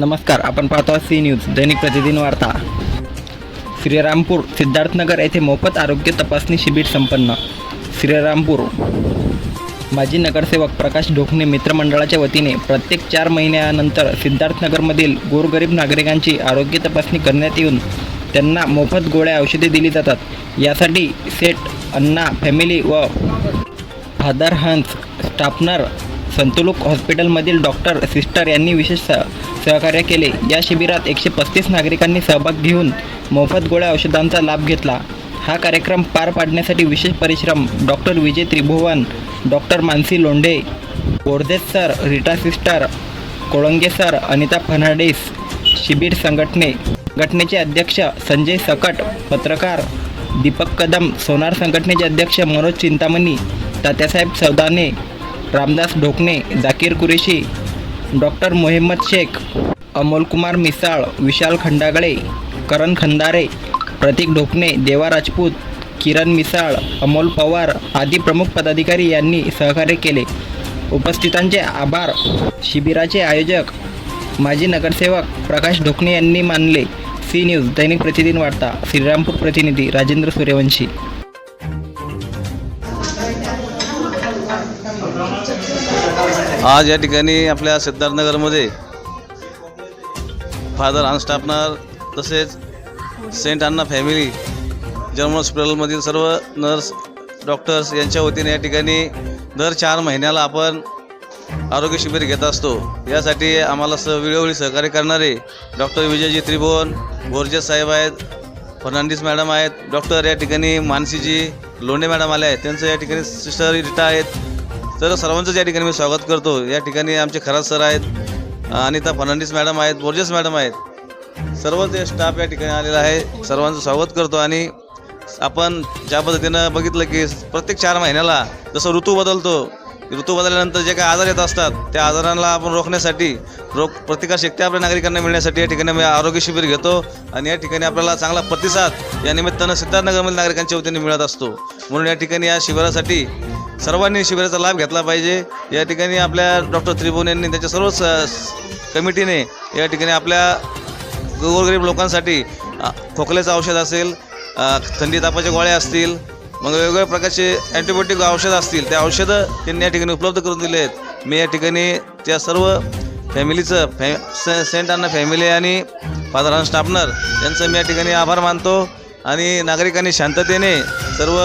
नमस्कार आपण पाहतो सी न्यूज दैनिक प्रतिदिन वार्ता. श्रीरामपूर सिद्धार्थनगर येथे मोफत आरोग्य तपासणी शिबिर संपन्न. श्रीरामपूर. माजी नगरसेवक प्रकाश ढोकणे मित्रमंडळाच्या वतीने प्रत्येक चार महिन्यानंतर सिद्धार्थनगरमधील गोरगरीब नागरिकांची आरोग्य तपासणी करण्यात येऊन त्यांना मोफत गोळ्या औषधे दिली जातात. यासाठी सेट अण्णा फॅमिली व फादर हन्स स्टाफनर संतुलुक हॉस्पिटलमधील डॉक्टर सिस्टर यांनी विशेष सहकार्य केले. या शिबिरात एकशे पस्तीस नागरिकांनी सहभाग घेऊन मोफत गोळ्या औषधांचा लाभ घेतला. हा कार्यक्रम पार पाडण्यासाठी विशेष परिश्रम doctor Vijay Tribhuvan doctor Mansi Londhe Bordes sir Rita sister Kolange sir Anita Fernandes शिबिर संघटने संघटनेचे अध्यक्ष संजय सकट पत्रकार दीपक कदम सोनार संघटनेचे अध्यक्ष मनोज चिंतामणी तात्यासाहेब सौदाने रामदास ढोकणे जाकीर कुरेशी डॉक्टर मोहम्मद शेख अमोलकुमार मिसाळ विशाल खंडागळे करण खंदारे प्रतीक ढोकणे देवा राजपूत किरण मिसाळ अमोल पवार आदी प्रमुख पदाधिकारी यांनी सहकार्य केले. उपस्थितांचे आभार. शिबिराचे आयोजक माजी नगरसेवक प्रकाश ढोकणे यांनी मानले. सी न्यूज दैनिक प्रतिदिन वार्ता श्रीरामपूर प्रतिनिधी राजेंद्र सूर्यवंशी. आज या ठिकाणी आपल्या सिद्धार्थनगरमध्ये फादर अनस्टाफनर तसेच सेंट अण्णा फॅमिली जर्मन हॉस्पिटलमधील सर्व नर्स डॉक्टर्स यांच्या वतीने या ठिकाणी दर चार महिन्याला आपण आरोग्य शिबिर घेत असतो. यासाठी आम्हाला स वेळोवेळी सहकार्य करणारे डॉक्टर विजयजी त्रिभुवन गोरजे साहेब आहेत फर्नांडिस मॅडम आहेत डॉक्टर या ठिकाणी मानसीजी लोणे मॅडम आले आहेत. त्यांचं या ठिकाणी सिस्टर रिटा आहेत. तर सर्वांचं या ठिकाणी मी स्वागत करतो. या ठिकाणी आमचे खरात सर आहेत अनिता फर्नांडिस मॅडम आहेत बोर्जेस मॅडम आहेत. सर्व ते स्टाफ या ठिकाणी आलेला आहे. सर्वांचं स्वागत करतो आणि आपण ज्या पद्धतीनं बघितलं की प्रत्येक चार महिन्याला जसं ऋतू बदलतो ऋतू बदलल्यानंतर जे काही आजार येत असतात त्या आजारांना आपण रोखण्यासाठी रोग प्रतिकारशक्ती आपल्या नागरिकांना मिळण्यासाठी या ठिकाणी मी आरोग्य शिबिर घेतो आणि या ठिकाणी आपल्याला चांगला प्रतिसाद या निमित्तानं सिद्धार्थनगरमधील नागरिकांच्या वतीने मिळत असतो. म्हणून या ठिकाणी या शिबिरासाठी सर्वांनी शिबिराचा लाभ घेतला पाहिजे. या ठिकाणी आपल्या डॉक्टर त्रिभुवन यांनी त्याच्या सर्वच कमिटीने या ठिकाणी आपल्या गोरगरीब लोकांसाठी खोकल्याचं औषध असेल थंडी तापाच्या गोळ्या असतील मग वेगवेगळ्या प्रकारचे अँटीबायोटिक औषधं असतील त्या औषधं त्यांनी या ठिकाणी उपलब्ध करून दिले आहेत. मी या ठिकाणी त्या सर्व फॅमिलीचं फॅ से सेंट अण्णा फॅमिली आणि फादर अन स्टापनर यांचं मी या ठिकाणी आभार मानतो. आणि नागरिकांनी शांततेने सर्व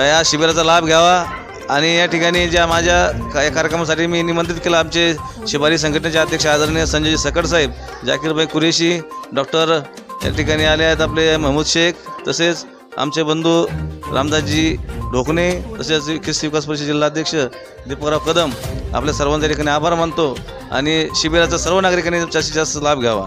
या शिबिराचा लाभ घ्यावा. आणि या ठिकाणी ज्या माझ्या का या कार्यक्रमासाठी मी निमंत्रित केलं आमचे शिबारी संघटनेचे अध्यक्ष आदरणीय संजय सकट साहेब जाकीरभाई कुरेशी डॉक्टर या ठिकाणी आले आहेत आपले महमूद शेख तसेच आमचे बंधू रामदासजी ढोकणे तसेच ख्रिस्ती विकास परिषद जिल्हाध्यक्ष दीपकराव कदम आपल्या सर्वांच्या ठिकाणी आभार मानतो आणि शिबिराचा सर्व नागरिकांनी जास्तीत जास्त लाभ घ्यावा.